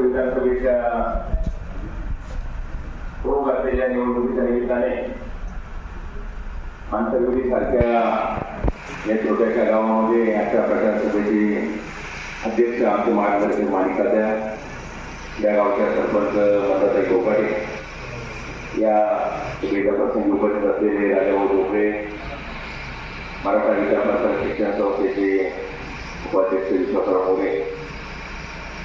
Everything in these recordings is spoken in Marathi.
महाराष्ट्र विधानसभेच्या होऊ घातलेल्या निवडणुकीच्या निमित्ताने आंतरवेली सारख्या या छोट्याशा गावामध्ये अशा प्रचारसभेचे अध्यक्ष आमचे मार्गदर्शक मालिका द्या या गावच्या सरपंच मदाताई कोकाटे या सभेच्या प्रसंगी उपस्थित असलेले राजाभाऊ डोकरे मराठा विचार प्रसार शिक्षण संस्थेचे उपाध्यक्ष विश्वासराव मोरे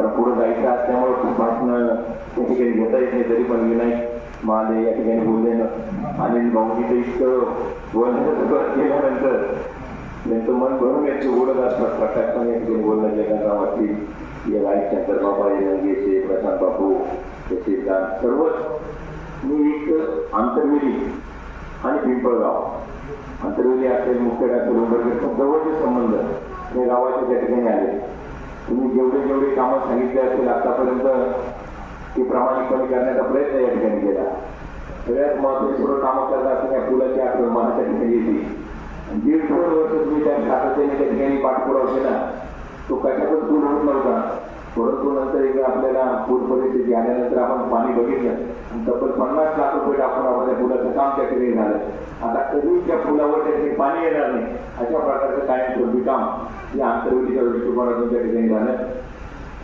तर पुढे जायचं असल्यामुळे खूप भाषण त्या ठिकाणी घेता येत नाही. तरी पण विनायक महाले या ठिकाणी बोलले ना. आणि भाऊजीचं इतकं बोलण्याचं सुरुवात केल्यानंतर त्यांचं मन भरून याचं ओढत असतात प्रकाशपण या ठिकाणी बोलणं जगन्नाथ वाटतील या गाई शंकर बाबा येणगेचे प्रशांत बापू शशिकांत सर्वच मी एक आंतरवेली आणि पिंपळगाव. आंतरवेली असेल मुख्य डॉक्टर उंबरकर जवळचे संबंध हे गावाचे त्या ठिकाणी आले. तुम्ही जेवढे जेवढे कामं सांगितले असतील आतापर्यंत ते प्रामाणिकपणे करण्याचा प्रयत्न या ठिकाणी केला. सगळ्यात महत्वाची सर्व कामं करत असताना या पुलाची आठवण मनाच्या ठिकाणी येते दीड दोन वर्ष तुम्ही त्या सातत्याने त्या ठिकाणी पाठपुरावा केला. तो कशातच पूर्ण होत नव्हता. परंतु नंतर एकदा आपल्याला पूर परिस्थिती आल्यानंतर आपण पाणी बघितलं. तब्बल पन्नास लाख रुपये टाकून आपण आपल्या पुलाचं काम त्या ठिकाणी झालं. आता कधीच त्या पुलावर त्याचे पाणी येणार नाही. अशा प्रकारचं कायमस्वरूपी काम या आंतरवेलीच्या दृष्टिकोनातून त्या ठिकाणी झालं.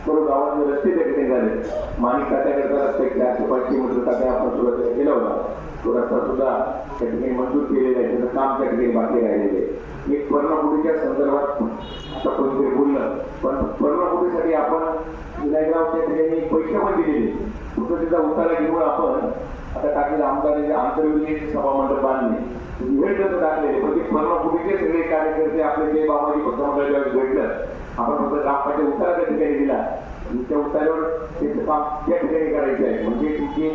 सर्व गावातले रस्ते त्या ठिकाणी झाले. माणिक खात्याकरता रस्ते चारशे पाचशे मीटर काट्या आपण सुरुवात केला होता. तो रस्ता सुद्धा त्या ठिकाणी मंजूर केलेला आहे. त्याचं काम त्या ठिकाणी बाकी राहिलेलं आहे. एक पर्णकुटीच्या संदर्भात आता कोणीतरी बोललं पण पर्णकुटीसाठी आपण विनायकराव त्या ठिकाणी पैसे पण दिलेले. फक्त त्याचा उतारा घेऊन आपण आता टाकलेलं आमदार आंतरवेली सभामंडप बांधले भेट देतो टाकलेले पण ते पर्णकुटीचे सगळे कार्यकर्ते आपले जे बाबाजी भक्तमंडळ ज्यावेळेस भेटलं आपण फक्त कामाच्या उतारा त्या ठिकाणी दिला. त्या उतार्यावर त्याचं काम त्या ठिकाणी करायचं आहे. म्हणजे तुमची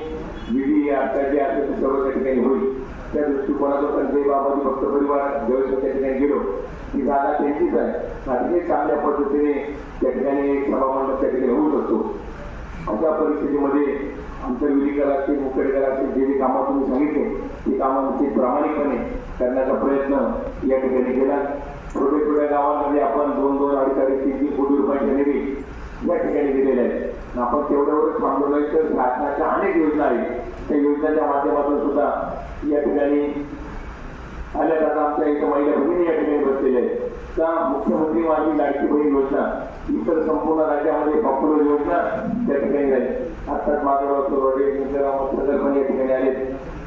विधी आता जे असेल ते सर्व त्या ठिकाणी होईल. त्या दृष्टिकोनातून संजय बाबाजी भक्त परिवार ज्यावेळेस त्या ठिकाणी गेलो. ती जागा त्यांचीच आहे. अतिशय चांगल्या पद्धतीने त्या ठिकाणी एक त्या ठिकाणी होऊ शकतो. अशा परिस्थितीमध्ये आमच्या विधिकर असतील मुख्यधिकार असतील जे जे कामं तुम्ही सांगितले ती कामं प्रामाणिकपणे करण्याचा प्रयत्न या ठिकाणी केला. छोट्या छोट्या गावांमध्ये आपण दोन दोन अडीच अडीच तीन तीन कोटी रुपयांच्या निधी या ठिकाणी दिलेल्या आहेत. आपण तेवढ्यावरच थांबलो नाही तर शासनाच्या अनेक योजना आहेत. त्या योजनाच्या माध्यमातून सुद्धा या ठिकाणी आल्या आता आमच्या एका महिला भगिनी या ठिकाणी बसलेल्या आहेत. त्या मुख्यमंत्री माझी लाडकी बहीण योजना इतर संपूर्ण राज्यामध्ये पॉप्युलर योजना त्या ठिकाणी झाली आत्ताच माधवराव सुरवडे सदर या ठिकाणी आले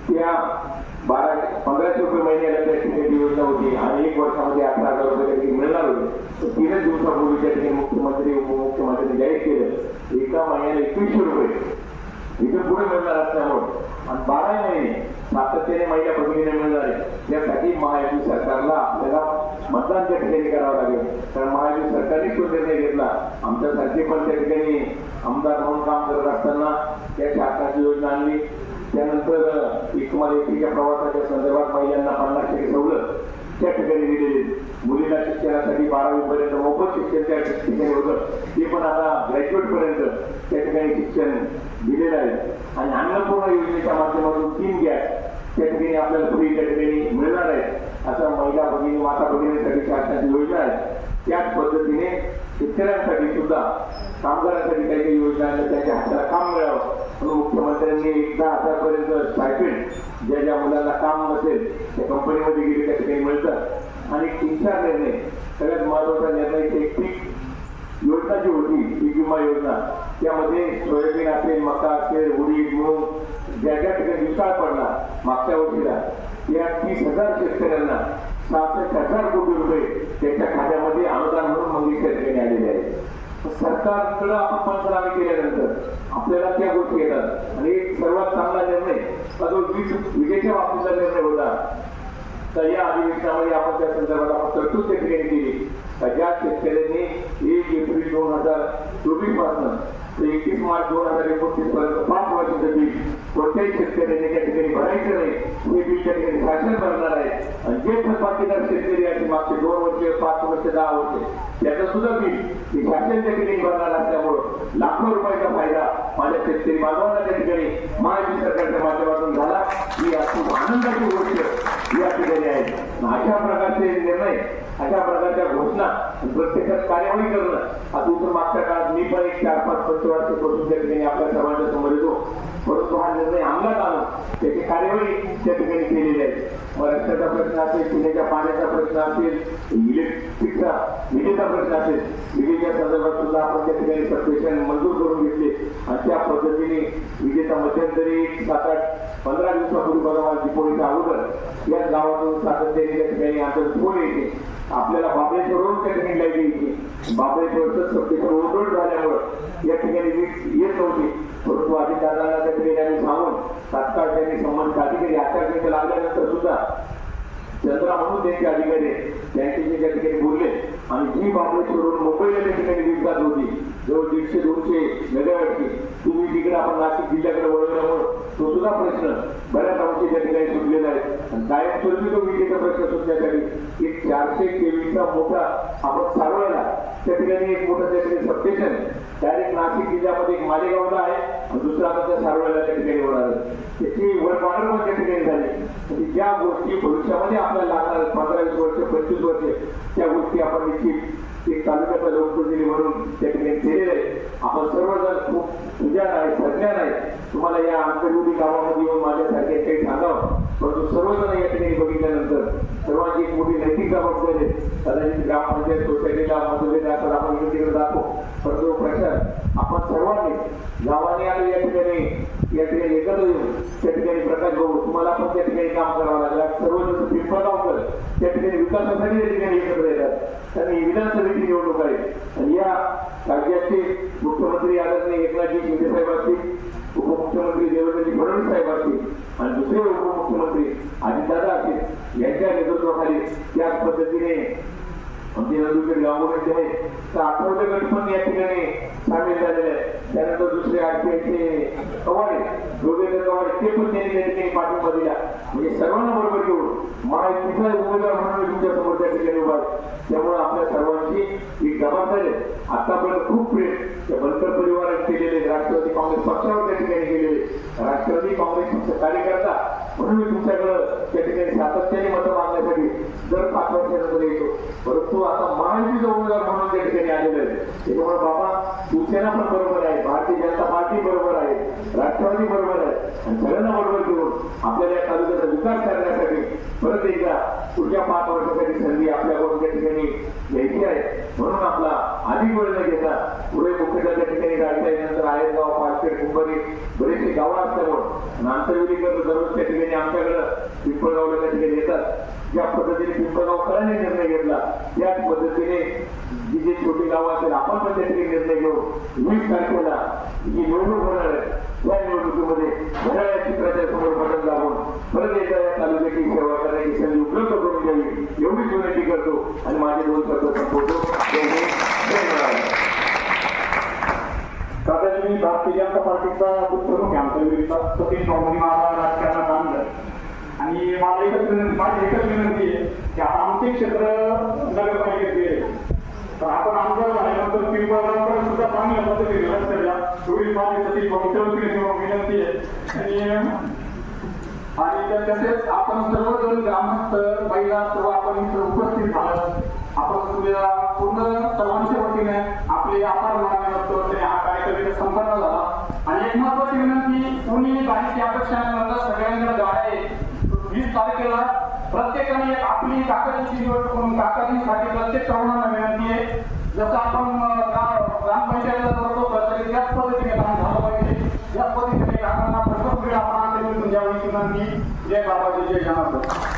त्या बारा पंधराशे रुपये महिन्याला त्या ठिकाणी योजना होती आणि एक वर्षामध्ये अठरा हजार रुपये त्या मिळणार होते. तर तीनच दिवसापूर्वी त्या ठिकाणी मुख्यमंत्री उपमुख्यमंत्र्यांनी जाहीर केलं. एका महिन्याला एकवीसशे रुपये. इथे पुढे मिळणार असल्यामुळे. आणि बारा महिने सातत्याने महिला भगिनीने मिळणार आहे त्यासाठी मतदान त्या ठिकाणी करावं लागेल. कारण महायुती सरकारने तो निर्णय घेतला. आमच्यासारखे पण त्या ठिकाणी आमदार म्हणून काम करत असताना त्या शासनाची योजना आणली. त्यानंतर एकमाल एकीच्या प्रवासाच्या संदर्भात महिलांना पन्नास टक्के सवलत त्या ठिकाणी दिलेली. मुलींना शिक्षणासाठी बारावी पर्यंत मोफत शिक्षण त्या ठिकाणी होतं. ते पण आता ग्रॅज्युएट पर्यंत त्या ठिकाणी शिक्षण दिलेलं आहे. आणि अन्नपूर्ण योजनेच्या माध्यमातून तीन गॅस त्या ठिकाणी आपल्याला फ्री त्या ठिकाणी मिळणार आहे असं महिला भगिनी माता भगिनीसाठी शासनाची योजना आहे. त्याच पद्धतीने शेतकऱ्यांसाठी सुद्धा कामगारांसाठी काही काही योजना आहेत त्यांच्या हाताला काम मिळावं. म्हणून मुख्यमंत्र्यांनी एकदा हजारपर्यंत स्टायपेंड ज्या ज्या मुलांना काम नसेल त्या कंपनीमध्ये गेले त्या ठिकाणी मिळतात आणि तीन चार निर्णय सगळ्यात महत्त्वाचा निर्णय ते पीक योजना जी होती पीक विमा योजना त्यामध्ये सोयाबीन असेल मका असेल उडीद मूग ज्या ज्या ठिकाणी दुष्काळ पडला मागच्या वर्षीला या तीस हजार शेतकऱ्यांना सहासष्ट हजार कोटी रुपये त्यांच्या खात्यामध्ये अनुदान म्हणून मंगेशकर या ठिकाणी आलेले आहेत. सरकारकडं आपण पंचनामे केल्यानंतर आपल्याला त्या गोष्टी येतात. आणि एक सर्वात चांगला निर्णय हा जो वीज विजेच्या बाबतीचा निर्णय होता तर या अधिवेशनामध्ये आपण त्या संदर्भात आपण तरतूद त्या ठिकाणी केली. तर ज्या शेतकऱ्यांनी एक एप्रिल दोन हजार चोवीसपासून तर एकतीस मार्च दोन हजार एकोणतीस पर्यंत पाच वर्षाचं बिल कोणत्याही शेतकऱ्याने त्या ठिकाणी भरायचं नाही. हे बिल त्या ठिकाणी शासन भरणार आहे. आणि जे थकबाकीदार शेतकरी आहेत मागचे दोन वर्ष पाच वर्ष दहा वर्ष त्याचं सुद्धा बिल हे शासन त्या ठिकाणी भरणार असल्यामुळं लाखो रुपयाचा फायदा माझ्या शेतकरी बांधवांना त्या ठिकाणी. महाराष्ट्र सरकारच्या माध्यमातून झाला. ही अति आनंदाची गोष्ट या ठिकाणी अशा प्रकारचे निर्णय अशा प्रकारच्या घोषणा प्रत्यक्षात कार्यवाही करणं आता इथून मागच्या काळात मी पण एक चार पाच पंचवार्षिक त्या ठिकाणी आपल्या सर्वांच्या समोर येतो. परंतु हा निर्णय अंमलात आणून त्याची कार्यवाही त्या ठिकाणी केलेली आहे. रस्त्याचा प्रश्न असेल पिण्याच्या पाण्याचा प्रश्न असेल इलेक्ट्रिकचा विजेचा प्रश्न असेल विजेच्या संदर्भात सुद्धा आपण त्या ठिकाणी सबस्टेशन मंजूर करून घेतले. आणि त्या पद्धतीने विजेचा मध्यंतरी सात आठ पंधरा दिवसापूर्वी बघा दीपोळीच्या अगोदर या गावातून सातत्याने त्या ठिकाणी आता फोन येते. आपल्याला बाबळेश्वरवरून त्या ठिकाणी लाइट यायची. बाबळेश्वरचं सबस्टेशन ओव्हरलोड झाल्यामुळं या ठिकाणी वीज येत नव्हती. परंतु अधिकाऱ्यांना त्या ठिकाणी आम्ही सांगून तात्काळ त्यांनी संबंधित अधिकारी आचारसंहिता लागल्यानंतर सुद्धा चंद्रा म्हणून त्यांचे अधिकारी त्यांच्याशी त्या ठिकाणी बोलले आणि जी बाबळेश्वरवरून मुंबईला त्या ठिकाणी वीज जात होती जवळ दीडशे दोनशे मेगावॅटची तुम्ही तिकडे आपण नाशिक जिल्ह्याकडे वळवल्यामुळं तो सुद्धा प्रश्न बऱ्याच अंशी त्या ठिकाणी कायमस्वरूपी तो विजेचा प्रश्न सुटण्यासाठी एक चारशे केवीचा मोठा आपण सारवायला त्या ठिकाणी एक मोठं त्या ठिकाणी सबस्टेशन डायरेक्ट नाशिक जिल्ह्यामध्ये एक मालेगावला आहे आणि दुसरा आपण त्या सारवायला त्या ठिकाणी होणार आहे. त्याची वर ऑर्डर पण त्या ठिकाणी झाली. म्हणजे ज्या गोष्टी भविष्यामध्ये आपल्याला लागणार पंधरा वीस वर्ष पंचवीस त्या गोष्टी आपण निश्चित एक तालुक्याचा लोकप्रतिनिधी म्हणून त्या ठिकाणी केलेलं आहे आपण सर्वजण खूप सुजाण आहे सज्ञान आहे तुम्हाला या आंतरविधी गावामध्ये येऊन माझ्यासारखे काही सांगावं. परंतु सर्वजण या ठिकाणी बघितल्यानंतर सर्वांची एक मोठी नैतिक जबाबदारी आहे. कदाचित ग्रामपंचायत सोसायटीला मतभेद असतात आपण इकडे तिकडे जातो. परंतु प्रशासन आपण सर्वांनी गावाने आले या ठिकाणी या ठिकाणी एकत्र येऊन त्या ठिकाणी प्रकाश भाऊ तुम्हाला पण त्या ठिकाणी काम करावं लागलं सर्वजण पिंपळगावकर त्या ठिकाणी विकासासाठी ठिकाणी एकत्र येतात आणि ही विधानसभेची निवडणूक आहे. आणि या राज्याचे मुख्यमंत्री आदरणीय एकनाथजी शिंदे साहेब असतील उपमुख्यमंत्री देवेंद्रजी फडणवीस साहेब असतील आणि दुसरे उपमुख्यमंत्री अजितदादा असतील यांच्या नेतृत्वाखाली त्याच पद्धतीने आमचे नंदुरचे आहेत तर आठवडे गट पण या ठिकाणी सामील झालेले आहेत. त्यानंतर दुसरे आरपीआयचे कवाडे जोगेंद्र कवाडे ते पण त्यांनी त्या ठिकाणी पाठिंबा दिला. म्हणजे सर्वांना बरोबर घेऊन महायुतीचा उमेदवार म्हणून तुमच्यासमोर त्या ठिकाणी उभा त्यामुळे आपल्या सर्वांची एक जबाबदारी आतापर्यंत खूप प्रेम त्या बनकर परिवारात केलेले राष्ट्रवादी काँग्रेस पक्षावर त्या ठिकाणी गेलेले. राष्ट्रवादी काँग्रेस पक्ष कार्यकर्ता म्हणून मी तुमच्याकडं त्या ठिकाणी सातत्याने मतं मागण्यासाठी दर पाच वर्षानंतर येतो परंतु आता महायुतीचा उमेदवार म्हणून त्या ठिकाणी आलेले आहे त्याच्यामुळे बाबा शिवसेना पण बरोबर आहे भारतीय जनता पार्टी बरोबर आहे राष्ट्रवादी बरोबर आहे. आणि सगळ्यांना बरोबर घेऊन आपल्याला या तालुक्याचा विकास करण्यासाठी परत एकदा पुढच्या पाच वर्षासाठी संधी आपल्याकडून त्या ठिकाणी घ्यायची आहे. म्हणून आपला अधिक वेळ न घेता पुढे मुख्यतः त्या ठिकाणी गाडीच्या नंतर आयरगाव पाचपेठ कुंभारी बरेचसे गावं असल्यामुळे आंतरविधी करत दररोज त्या ठिकाणी आमच्याकडं पिंपळगावला त्या ठिकाणी येतात. ज्या पद्धतीने पिंपळगावकरांनी निर्णय घेतला. त्याच पद्धतीने जी जे छोटी गावं असेल आपण पण त्या निर्णय घेऊ. वीस तारखेला जी निवडणूक होणार आहे त्या निवडणुकीमध्ये घड्याळ्या चित्राच्या समोर बटन दाबून परत एकदा या तालुक्याची सेवा करण्याची संधी उपलब्ध करून द्यावी एवढीच विनंती करतो. आणि माझे दोन शब्द संपवतो. जय दादाजी मी भारतीय जनता पार्टीचा प्रमुख आहे. आमच्या विरोधात सतीश नॉर्मली महाराज राजकारणात आणलं आणि मला एकच माझी एकच विनंती आहे की आता आमचे क्षेत्र नगरपालिकेचे तर आपण आमदार झाल्यानंतर पिंपळगावकडे सुद्धा चांगल्या पद्धतीने लक्ष द्या. एवढी माझी सतीश मुख्यमंत्री विनंती आहे. आणि आणि तसेच आपण सर्वजण ग्रामस्थ महिला सर्व आपण इथं उपस्थित झालं. आपण तुझ्या पूर्ण सर्वांच्या वतीने आपले आभार मानले असतो वतीने हा कार्यक्रम संपन्न झाला. आणि एक महत्वाची विनंती कोणी बाहेरची अपेक्षा न करता सगळ्यांकडे तारखेला प्रत्येकाने एक आपली काकाजीची निवड करून काकाजीसाठी प्रत्येक तरुणांना विनंती आहे. जसं आपण अं, ग्रामपंचायतीला करतो तसं त्याच पद्धतीने काम झालं पाहिजे. याच पद्धतीने काकांना प्रथम वेळ आपण आंदोलन द्यावी विनंती. जय बाबाजी जय जनार्दन.